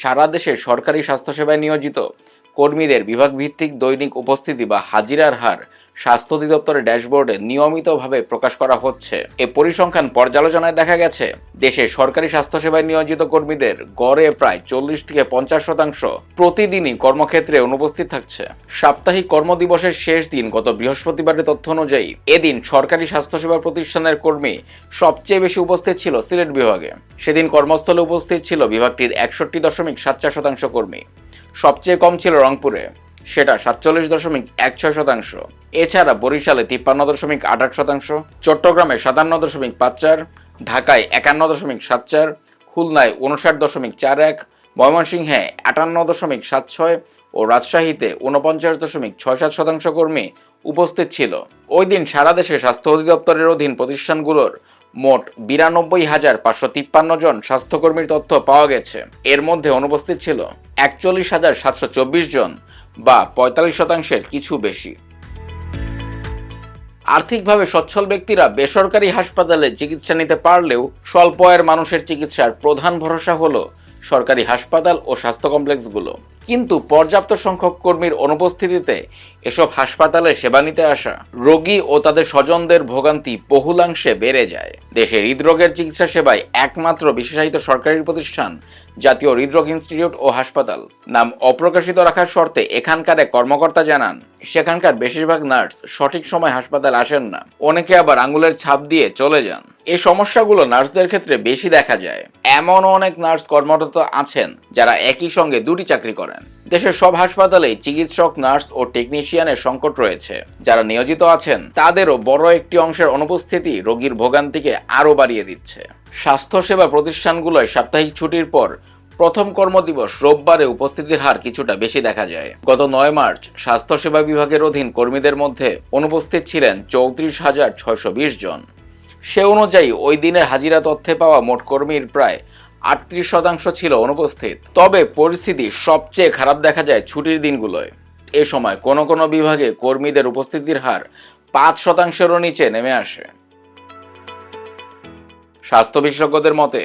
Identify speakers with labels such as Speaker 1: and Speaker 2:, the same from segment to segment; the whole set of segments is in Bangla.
Speaker 1: সারা দেশের সরকারি স্বাস্থ্যসেবায় নিয়োজিত কর্মীদের বিভাগভিত্তিক দৈনিক উপস্থিতি বা হাজিরার হার স্বাস্থ্য অধিদপ্তরের ড্যাশবোর্ডে নিয়মিতভাবে প্রকাশ করা হচ্ছে। এ পরিসংখ্যান পর্যালোচনায় দেখা গেছে, দেশে সরকারি স্বাস্থ্যসেবায় নিয়োজিত কর্মীদের গড়ে প্রায় চল্লিশ থেকে পঞ্চাশ শতাংশ প্রতিদিনই কর্মক্ষেত্রে অনুপস্থিত থাকছে। সাপ্তাহিক কর্মদিবসের শেষ দিন গত বৃহস্পতিবারের তথ্য অনুযায়ী, এদিন সরকারি স্বাস্থ্যসেবা প্রতিষ্ঠানের কর্মী সবচেয়ে বেশি উপস্থিত ছিল সিলেট বিভাগে। সেদিন কর্মস্থলে উপস্থিত ছিল বিভাগটির একষট্টি দশমিক সাত চার শতাংশ কর্মী। সবচেয়ে কম ছিল রংপুরে। সেটা সাতচল্লিশ দশমিক এক ছয় শতাংশ। এছাড়া বরিশালে তিপ্পান্ন দশমিক আট শতাংশ, চট্টগ্রামে সাতান্ন দশমিক পাঁচ চার, ঢাকায় একান্ন দশমিক সাত চার, খুলনায় উনষাট দশমিক চার এক, ময়মনসিংহে আটান্ন দশমিক সাত ছয় ও রাজশাহীতে উনপঞ্চাশ দশমিক ছয় সাত শতাংশ কর্মী উপস্থিত ছিল। ওই দিন সারা দেশে স্বাস্থ্য অধিদপ্তরের অধীন প্রতিষ্ঠানগুলোর মোট বিরানব্বই হাজার পাঁচশো তিপ্পান্ন জন স্বাস্থ্যকর্মীর তথ্য পাওয়া গেছে। এর মধ্যে অনুপস্থিত ছিল একচল্লিশ হাজার সাতশো চব্বিশ জন বা পঁয়তাল্লিশ শতাংশের কিছু বেশি। আর্থিকভাবে সচ্ছল ব্যক্তিরা বেসরকারি হাসপাতালে চিকিৎসা নিতে পারলেও স্বল্প আয়ের মানুষের চিকিৎসার প্রধান ভরসা হলো সরকারি হাসপাতাল ও স্বাস্থ্য কমপ্লেক্সগুলো। কিন্তু পর্যাপ্ত সংখ্যক কর্মীর অনুপস্থিতিতে এসব হাসপাতালে সেবা নিতে আসা রোগী ও তাদের স্বজনদের ভোগান্তি বহুলাংশে বেড়ে যায়। দেশে হৃদরোগের চিকিৎসা সেবায় একমাত্র বিশেষায়িত সরকারি প্রতিষ্ঠান জাতীয় হৃদরোগ ইনস্টিটিউট ও হাসপাতাল। নাম অপ্রকাশিত রাখার শর্তে এখানকার এক কর্মকর্তা জানান, সেখানকার বেশিরভাগ নার্স সঠিক সময় হাসপাতাল আসেন না। অনেকে আবার আঙুলের ছাপ দিয়ে চলে যান। এই সমস্যাগুলো নার্সদের ক্ষেত্রে বেশি দেখা যায়। এমন অনেক নার্স কর্মরত আছেন যারা একই সঙ্গে দুটি চাকরি করেন। দেশের সব হাসপাতালেই চিকিৎসক, নার্স ও টেকনিশিয়ানের সংকট রয়েছে। যারা নিয়োজিত আছেন, তাদেরও বড় একটি অংশের অনুপস্থিতি রোগীর ভোগান্তিকে আরও বাড়িয়ে দিচ্ছে। স্বাস্থ্যসেবা প্রতিষ্ঠানগুলোয় সাপ্তাহিক ছুটির পর প্রথম কর্মদিবস রোববারে উপস্থিতির হার কিছুটা বেশি দেখা যায়। গত নয় মার্চ স্বাস্থ্যসেবা বিভাগের অধীন কর্মীদের মধ্যে অনুপস্থিত ছিলেন চৌত্রিশ হাজার ছয়শো বিশ জন। সে অনুযায়ী ওই দিনের হাজিরা তথ্যে পাওয়া মোট কর্মীর প্রায় আটত্রিশ শতাংশ ছিল অনুপস্থিত। তবে পরিস্থিতি সবচেয়ে খারাপ দেখা যায় ছুটির দিনগুলোয়। এ সময় কোনো কোনো বিভাগে কর্মীদের উপস্থিতির হার পাঁচ শতাংশেরও নিচে নেমে আসে। স্বাস্থ্য বিশেষজ্ঞদের মতে,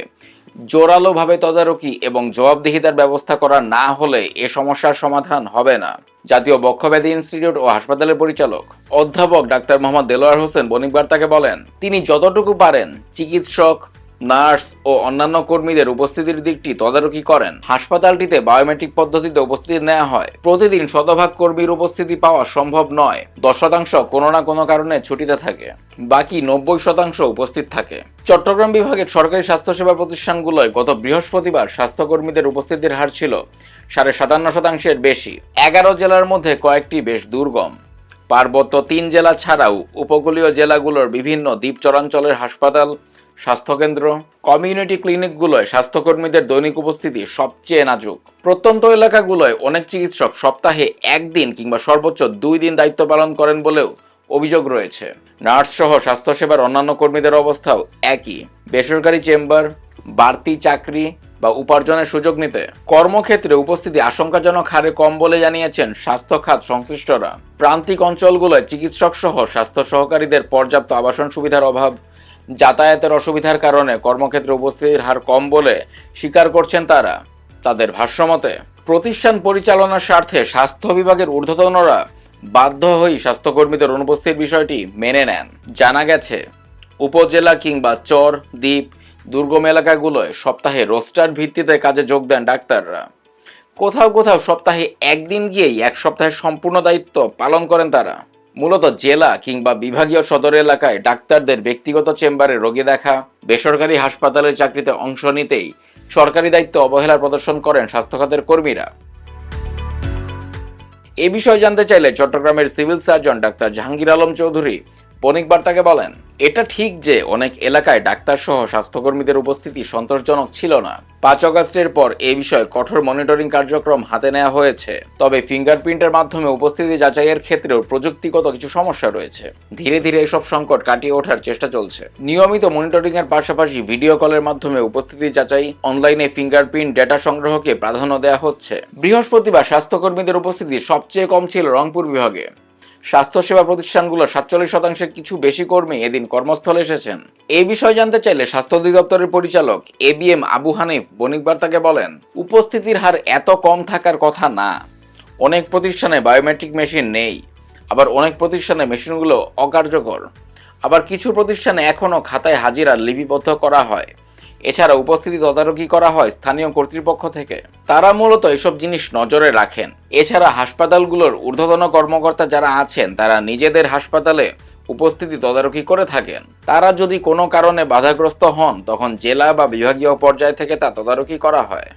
Speaker 1: জোরালোভাবে তদারকি এবং জবাবদিহিতার ব্যবস্থা করা না হলে এ সমস্যার সমাধান হবে না। জাতীয় বক্ষব্যাধি ইনস্টিটিউট ও হাসপাতালের পরিচালক অধ্যাপক ডাক্তার মোহাম্মদ দেলোয়ার হোসেন বণিক বার্তাকে বলেন, তিনি যতটুকু পারেন চিকিৎসক নার্স ও অন্যান্য কর্মীদের উপস্থিতির দিকটি তদারকি করেন। হাসপাতালটিতে বায়োমেট্রিক পদ্ধতিতে উপস্থিতি নেওয়া হয়। প্রতিদিন শতভাগ কর্মীর উপস্থিতি পাওয়া সম্ভব নয়। দশ শতাংশ কোনো না কোনো কারণে ছুটিতে থাকে। বাকি নব্বই শতাংশ উপস্থিত থাকে। চট্টগ্রাম বিভাগের সরকারি স্বাস্থ্যসেবা প্রতিষ্ঠানগুলোয় গত বৃহস্পতিবার স্বাস্থ্যকর্মীদের উপস্থিতির হার ছিল সাড়ে সাতান্ন শতাংশের বেশি। এগারো জেলার মধ্যে কয়েকটি বেশ দুর্গম। পার্বত্য তিন জেলা ছাড়াও উপকূলীয় জেলাগুলোর বিভিন্ন দ্বীপ চরাঞ্চলের হাসপাতাল স্বাস্থ্যকেন্দ্র, কমিউনিটি ক্লিনিকগুলোয় স্বাস্থ্যকর্মীদের দৈনিক উপস্থিতি সবচেয়ে নাজুক। প্রত্যন্ত এলাকাগুলোয় অনেক চিকিৎসক সপ্তাহে একদিন কিংবা সর্বোচ্চ দুই দিন দায়িত্ব পালন করেন বলেও অভিযোগ রয়েছে। নার্স সহ স্বাস্থ্যসেবার অন্যান্য কর্মীদের অবস্থাও একই। বেসরকারি চেম্বার, বাড়তি চাকরি বা উপার্জনের সুযোগ নিতে কর্মক্ষেত্রে উপস্থিতি আশঙ্কাজনক হারে কম বলে জানিয়েছেন স্বাস্থ্য খাত সংশ্লিষ্টরা। প্রান্তিক অঞ্চলগুলোয় চিকিৎসক সহ স্বাস্থ্য সহকারীদের পর্যাপ্ত আবাসন সুবিধার অভাব যাতায়াতের অসুবিধার কারণে কর্মক্ষেত্রে উপস্থিতির হার কম বলে স্বীকার করছেন তারা। তাদের ভাষ্যমতে প্রতিষ্ঠান পরিচালনার স্বার্থে স্বাস্থ্য বিভাগের ঊর্ধ্বতনরা বাধ্য হয়ে স্বাস্থ্যকর্মীদের অনুপস্থিতির বিষয়টি মেনে নেন। জানা গেছে, উপজেলা কিংবা চর, দ্বীপ, দুর্গম এলাকাগুলোয় সপ্তাহে রোস্টার ভিত্তিতে কাজে যোগ দেন ডাক্তাররা। কোথাও কোথাও সপ্তাহে একদিন গিয়েই এক সপ্তাহের সম্পূর্ণ দায়িত্ব পালন করেন তারা। মূলত জেলা কিংবা বিভাগীয় সদর এলাকায় ডাক্তারদের ব্যক্তিগত চেম্বারে রোগী দেখা, বেসরকারি হাসপাতালের চাকরিতে অংশ নিতেই সরকারি দায়িত্ব অবহেলার প্রদর্শন করেন স্বাস্থ্যখাতের কর্মীরা। এ বিষয়ে জানতে চাইলে চট্টগ্রামের civil surgeon doctor Jahangir Alam Chowdhury বণিক বার্তাকে বলেন, এটা ঠিক যে অনেক এলাকায় ডাক্তার সহ স্বাস্থ্যকর্মীদের উপস্থিতি সন্তোষজনক ছিল না। পাঁচ অগাস্টের পর এ বিষয়ে কঠোর মনিটরিং কার্যক্রম হাতে নেওয়া হয়েছে। তবে ফিঙ্গারপ্রিন্টের মাধ্যমে উপস্থিতি যাচাইয়ের ক্ষেত্রেও প্রযুক্তিগত কিছু সমস্যা রয়েছে। ধীরে ধীরে এসব সংকট কাটিয়ে ওঠার চেষ্টা চলছে। নিয়মিত মনিটরিং এর পাশাপাশি ভিডিও কলের মাধ্যমে উপস্থিতি যাচাই, অনলাইনে ফিঙ্গারপ্রিন্ট ডেটা সংগ্রহকে প্রাধান্য দেওয়া হচ্ছে। বৃহস্পতিবার স্বাস্থ্যকর্মীদের উপস্থিতি সবচেয়ে কম ছিল রংপুর বিভাগে। স্বাস্থ্যসেবা প্রতিষ্ঠানগুলোর সাতচল্লিশ শতাংশের কিছু বেশি কর্মী এদিন কর্মস্থলে এসেছেন। এই বিষয়ে জানতে চাইলে স্বাস্থ্য অধিদপ্তরের পরিচালক A B M Abu Hanif বণিক বার্তাকে বলেন, উপস্থিতির হার এত কম থাকার কথা না। অনেক প্রতিষ্ঠানে বায়োমেট্রিক মেশিন নেই, আবার অনেক প্রতিষ্ঠানে মেশিনগুলো অকার্যকর। আবার কিছু প্রতিষ্ঠানে এখনও খাতায় হাজিরা লিপিবদ্ধ করা হয়। এছাড়া উপস্থিতি তদারকি করা হয় স্থানীয় কর্তৃপক্ষ থেকে। তারা মূলত এসব জিনিস নজরে রাখেন। এছাড়া হাসপাতালগুলোর ঊর্ধ্বতন কর্মকর্তা যারা আছেন, তারা নিজেদের হাসপাতালে উপস্থিতি তদারকি করে থাকেন। তারা যদি কোনো কারণে বাধাগ্রস্ত হন, তখন জেলা বা বিভাগীয় পর্যায় থেকে তা তদারকি করা হয়।